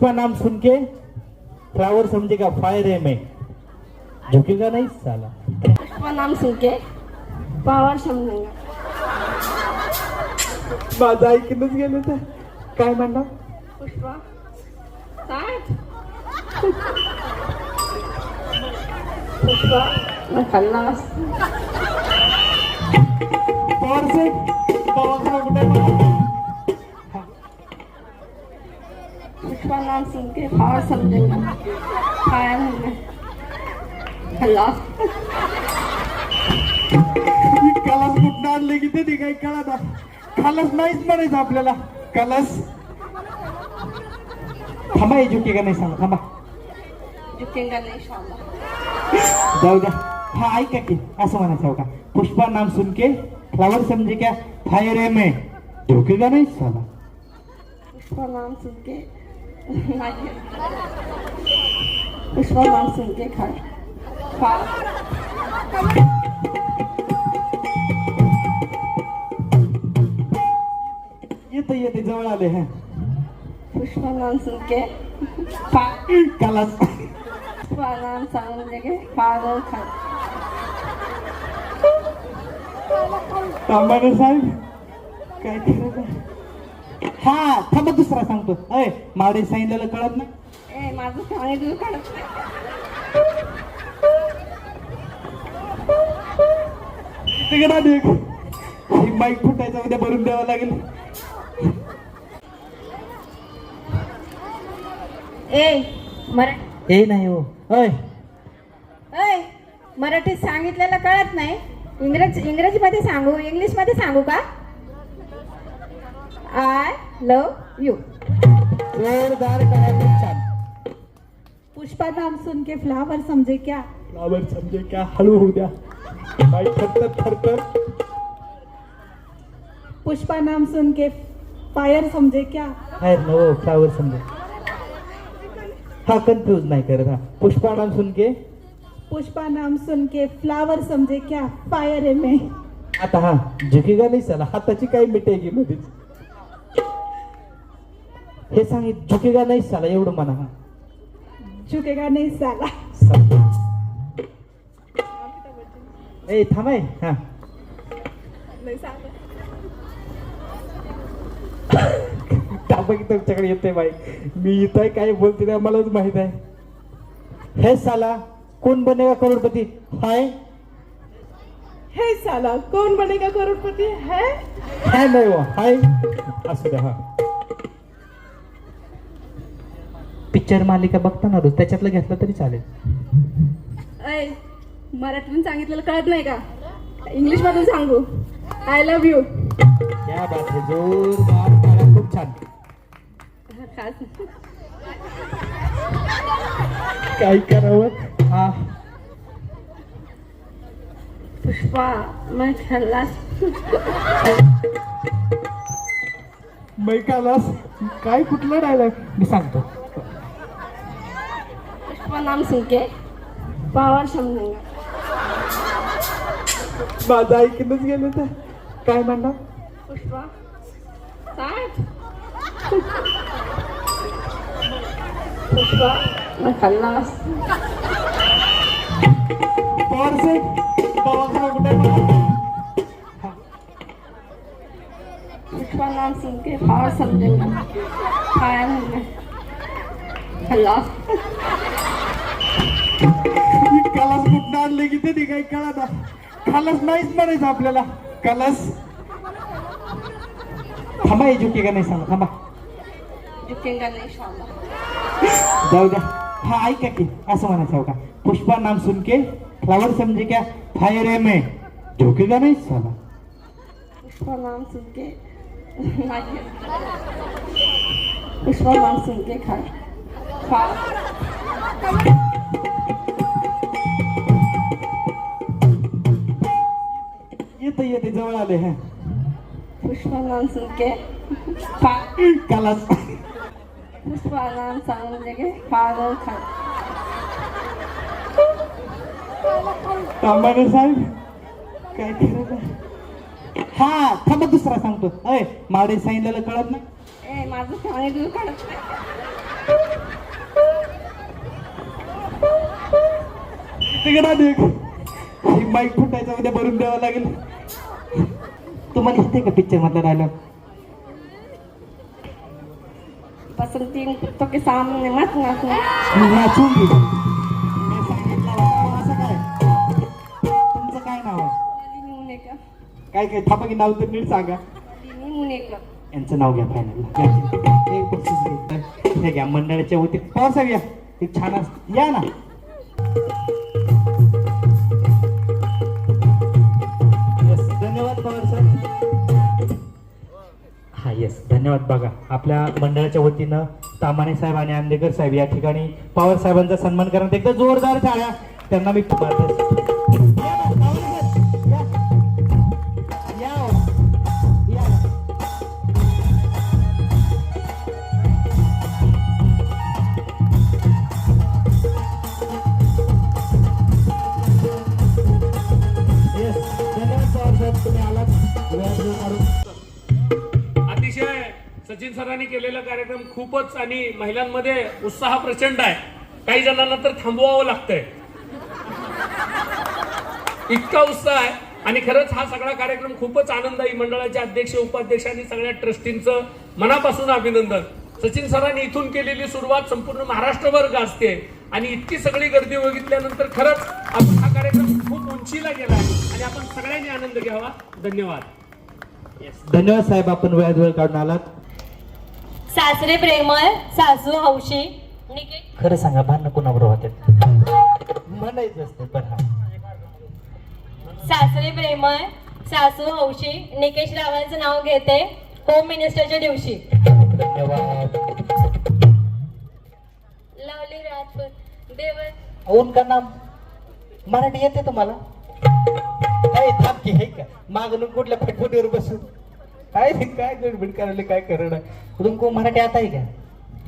पुष्पा नाम सुन के फ्लावर समझेगा फायर है मैं। झुकेगा नहीं साला। पुष्पा नाम सुन के पावर समजेगा माझं ऐकूनच गेलं तर काय म्हणणार पुष्पा साठ पुष्पा मैं खल्लास पवार साहेब पवार साहेब नाम सुन के है खल्लास ही कलस कुठं आणले की ते काही कळा ना। कलस नाहीच म्हणायचं आपल्याला. कलस थांबा हे झुकेगा नाही सांगा थांबा. झुकेगा नहीं इंशाल्लाह जाऊ द्या. हा ऐका की असं म्हणायचं हो का पुष्पा नाम सुन के फ्लावर समझे क्या? फायर है मैं. झुकेगा नहीं साला पुष्पा नाम सुन के पुष्पा नाम सुन के खा। फायर येते येते जवळ आले हा। पुष्पा नाम सुन के कलस पुष्पा नाम समजेगा फायर खा तांबाडे साहेब काय करायचं हा थांबा दुसरा सांगतो. अय मावडे सांगितलेलं कळत नाही. ए माझं दूर काढत नाही. ही बाईक फुटायचा उद्या भरून द्यावं लागेल. ए मरा हे नाही हो. अय ऐ मराठीत सांगितलेलं कळत नाही. इंग्रज इंग्रजीमध्ये सांगू इंग्लिशमध्ये सांगू का? I love you. जोरदार छान पुष्पा नाम सुन के फ्लावर समजे क्या? फ्लावर समजे क्या? हळू होऊ द्या. बाईक थरथर थरथर. पुष्पा नाम सुन के फायर समजे क्या? है नो फ्लावर समजे. हा कन्फ्यूज नाही करत हा. पुष्पा नाम सुन के? पुष्पा नाम सुन के फ्लावर समजे क्या? फायर है मैं. आता हा झुकेगा नाही साला हाताची काय मिटेगी मध्येच हे सांगित झुकेगा नाही साला एवढं म्हणा. हा झुकेगा नहीं साला. ए थांबाय. हा. टापा की तुमच्याकडे येते बाई. मी इथं काय बोलते ते मलाच माहीत आहे. हे साला कोण बनेगा करोडपती? हाय? हे साला कौन बनेगा करोड़पति? है? हाय नाही हो हाय. असू द्या हा. पिक्चर मालिका बघताना रोज त्याच्यातलं घेतलं तरी चालेल. ऐ मराठीतून सांगितलेलं कळत नाही का? इंग्लिश मधून सांगू आय लव्ह यू क्या बात आहे जोरदार टाळ्या, खूप छान. काय करावं? हा. पुष्पा मैं खल्लास. मैकालास काय कुठलं डायलॉग मी सांगतो. पुष्पा नाम सुन के पावर समजेगा माझं ऐकूनच गेलं तर काय म्हणणार पुष्पा पुष्पा मैं खल्लास। पवार साहेब पवार साहेब कुठे पुष्पा नाम सुन के पावर समजेगा फायर है मैं कलस कुठं आणले की ते काही कळा ना. कलस नाहीच म्हणायचं आपल्याला. कलस? थांबा हे झुकेगा नाही सांगा थांबा. जाऊ द्या. हा ऐका की असं म्हणायचं हो का पुष्पा नाम सुन के फ्लावर समझे क्या? फायर है मैं झुकेगा नहीं साला पुष्पा नाम सुन के पुष्पा नाम सुन के खा. येते येते जवळ आले हा. पुष्पा नाम सुन के फायर कलस पुष्पा नाम समजेगा फायर खा. तांबाडे साहेब काय करायचं? हा थांबा दुसरा सांगतो. अय मावडे सांगितलेलं कळत नाही. ए माझं दूर काढत नाही. निघणार निघ ही माईक फुटायचा उद्या भरून द्यावा लागेल. तुम्हाला येते का पिक्चर मधला डायलॉग बसंती कुत्तों के सामने मत नाचो नाचून घे मी सांगितलं होतं, असं काय? तुमचं काय नाव आहे? लिनी मुनेकर काय काय? थांबा की नाव तर नीट सांगा. लिनी मुनेकर यांचं नाव घ्या फायनल एक बक्षीस घे. हे घ्या मंडळाच्या वती पवार साहेब या एक छान असत. या ना. धन्यवाद. बघा आपल्या मंडळाच्या वतीनं तामाणे साहेब आणि आंदेकर साहेब या ठिकाणी पवार साहेबांचा सन्मान करण्यात एकदा जोरदार टाळ्या त्यांना मी सचिन केलेला कार्यक्रम खूपच आणि महिलांमध्ये उत्साह प्रचंड आहे. काही जणांना तर थांबवावं लागतंय. इतका उत्साह आहे. आणि खरंच हा सगळा कार्यक्रम खूपच आनंददायी. मंडळाचे अध्यक्ष उपाध्यक्ष आणि सगळ्या ट्रस्टींचं मनापासून अभिनंदन. सचिन सरांनी इथून केलेली सुरुवात संपूर्ण महाराष्ट्रभर गाजते आणि इतकी सगळी गर्दी बघितल्यानंतर खरंच आपण हा कार्यक्रम खूप उंचीला गेला आहे. आणि आपण सगळ्यांनी आनंद घ्यावा. धन्यवाद. धन्यवाद साहेब आपण वेळात वेळ काढून आलात. सासरे प्रेमळ सासू हौशी. खरं सांगा भांडण कोणाबरोबर होते म्हणायचं असते पण हा. सासरे प्रेमळ सासू हौशी. निकेश रावांचं नाव घेते. होम मिनिस्टरच्या दिवशी. धन्यवाद. लवली राजपूत. देवर उनका नाम मराठी येते तुम्हाला? काय थांब की हे का? मागून कुठल्या फटफटीवर बसून काय काय गडबड करायला काय करणं तुमको मराठी आता है क्या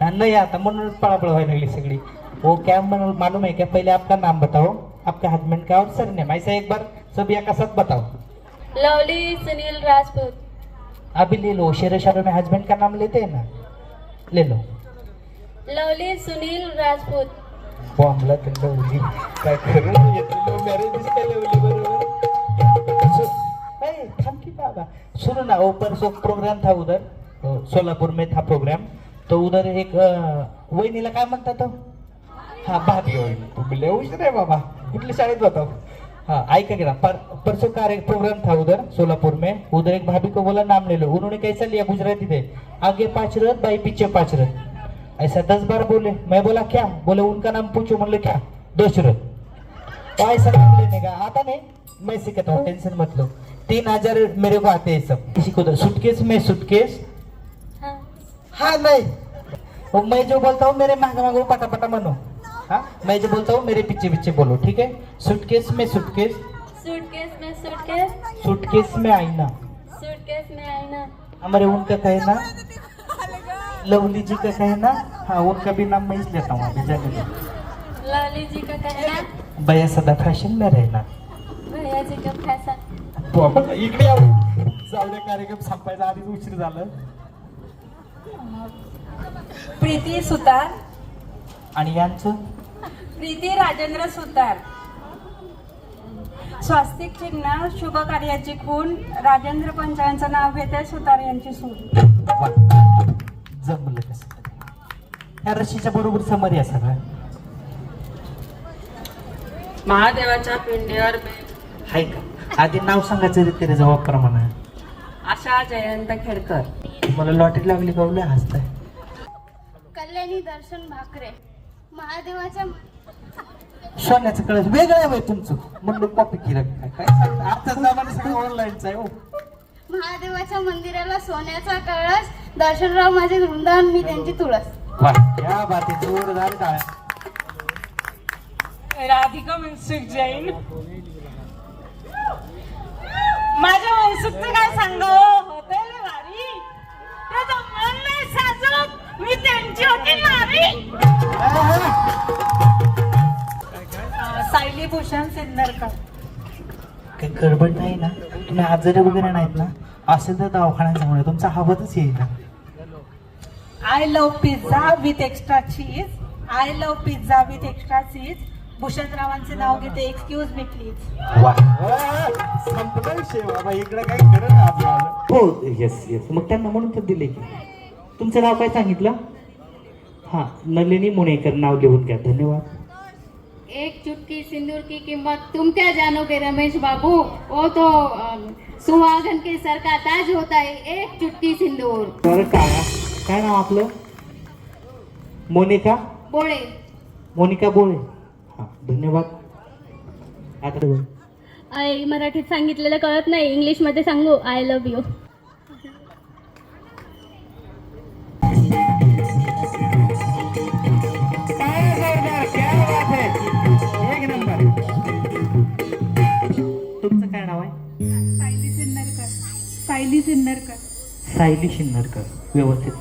हाँ, नहीं आता म्हणूनच पळापळ व्हायला लागली सगळी. वो क्या मन- मालूम है क्या पहले आपका नाम बताओ. आपका हस्बैंड का और सरनेम ऐसा एक बार सब एक साथ बताओ. लवली सुनील राजपूत. अभी ले लो शेर शायरों में हस्बैंड का नाम लेते हैं ना? ले लो. लवली सुनील राजपूत. तर लवली काय लो मॅरेज दिसते लवली बरोबर. ए, थांब की बाबा. सुनो ना वो परसों प्रोग्राम था उधर. अ, सोलापुर में था प्रोग्राम तो उधर एक वहिनीला काय म्हणता तो? हा भाभी. वहिनी तू बोले हुशार आहे बाबा. कुठल्या शाळेत होता हाँ ऐका क्या पर, परसों का एक प्रोग्राम था उधर सोलापुर में. उधर एक भाभी को बोला नाम ले लो. उन्होंने कैसा लिया गुजराती थे आगे पाँच रथ बाई पीछे पाँच रथ. ऐसा दस बार बोले. मैं बोला क्या? बोले उनका नाम पूछो. मतलब क्या? दशरथ ऐसा नाम लेने का आता नहीं. मैं सिखाता हूँ टेंशन मत लो. तीन हज़ार मेरे को आते हैं सब। किसी को तो सुटकेस में सुटकेस हाँ। हाँ नहीं वो मैं जो बोलता हूँ मेरे मांग मांगो पटा पटा मनो। हाँ मैं जो बोलता हूँ मेरे पीछे पीछे बोलो ठीक है? सुटकेस में सुटकेस सूटकेस में सूटकेस सुटकेस में आईना। सूटकेस में आईना। हमारे उनका कहना लवली जी का कहना हाँ उनका भी नाम मैं लेता हूँ लवली जी का कहना भैया सदा फ़ैशन में रहना। भैया जी का फ़ैशन इकडे. जाऊ दे कार्यक्रम संपायचा आधीच उशीर झालं प्रीती सुतार आणि यांचं प्रीती राजेंद्र सुतार स्वास्तिक चिन्ह शुभ कार्याची खून राजेंद्र पंचांचं नाव घेते सुतार यांची सून. जमलं कसं तरी. या रशीच्या बरोबर समर या सगळ्या महादेवाच्या पिंडीवर हाय का आधी नाव सांगायचं रे तेरे जबाबप्रमाणे आशा जयंत खेडकर. मला लॉटरी लागली का उलय हसताय. कल्याणी दर्शन भाकरे महादेवाच्या सोन्याचं कळस वेगळं आहे बाई तुमचं. म्हणलं कॉपी केलं काय काय सांगता? आजचा जमाना सगळं ऑनलाईनचा आहे हो. महादेवाच्या मंदिराला सोन्याचा कळस दर्शनराव माझे वृंदावन मी त्यांची तुळस. वा बात जोरदार टाळ्या. राधिका मनसुख जैन. माझ्या मनसुखचं काय सांगावं होते लय भारी. ते जमलं नाही साजूक. मी त्यांची होती नारी सायली भूषण सिन्नरकर. काही गडबड नाही ना? तुम्ही आजारी वगैरे नाहीत ना? असेल तर दवाखान्यात या. तुमचा हवतच येईल ना? I love pizza with extra cheese I love pizza with extra cheese भूषणरावांचे नाव घेते. एक्सक्यूज मी प्लीज संपला इकडे काही आपल्याला. हो येस येस मग त्यांना म्हणून तर दिले की. तुमचं नाव काय सांगितलं? हां नलिनी मुणेकर नाव लिहून घ्या. धन्यवाद. एक चुटकी सिंदूर की कीमत. तुम क्या जानोगे रमेश बाबू? वो तो अम, सुहागन के सर का ताज होता है. एक चुटकी सिंदूर. बरं काय? काय नाव आपलं? मोनिका? बोळे. मोनिका बोळे. हां धन्यवाद. आता बोल. आई मराठीत सांगितलेलं कळत नाही. इंग्लिशमध्ये सांगू आय लव्ह यू काय जोरदार, क्या बात. एक नंबर. तुमचं काय नाव आहे? सायली सिन्नरकर. सायली सिन्नरकर. सायली शिन्नरकर व्यवस्थित.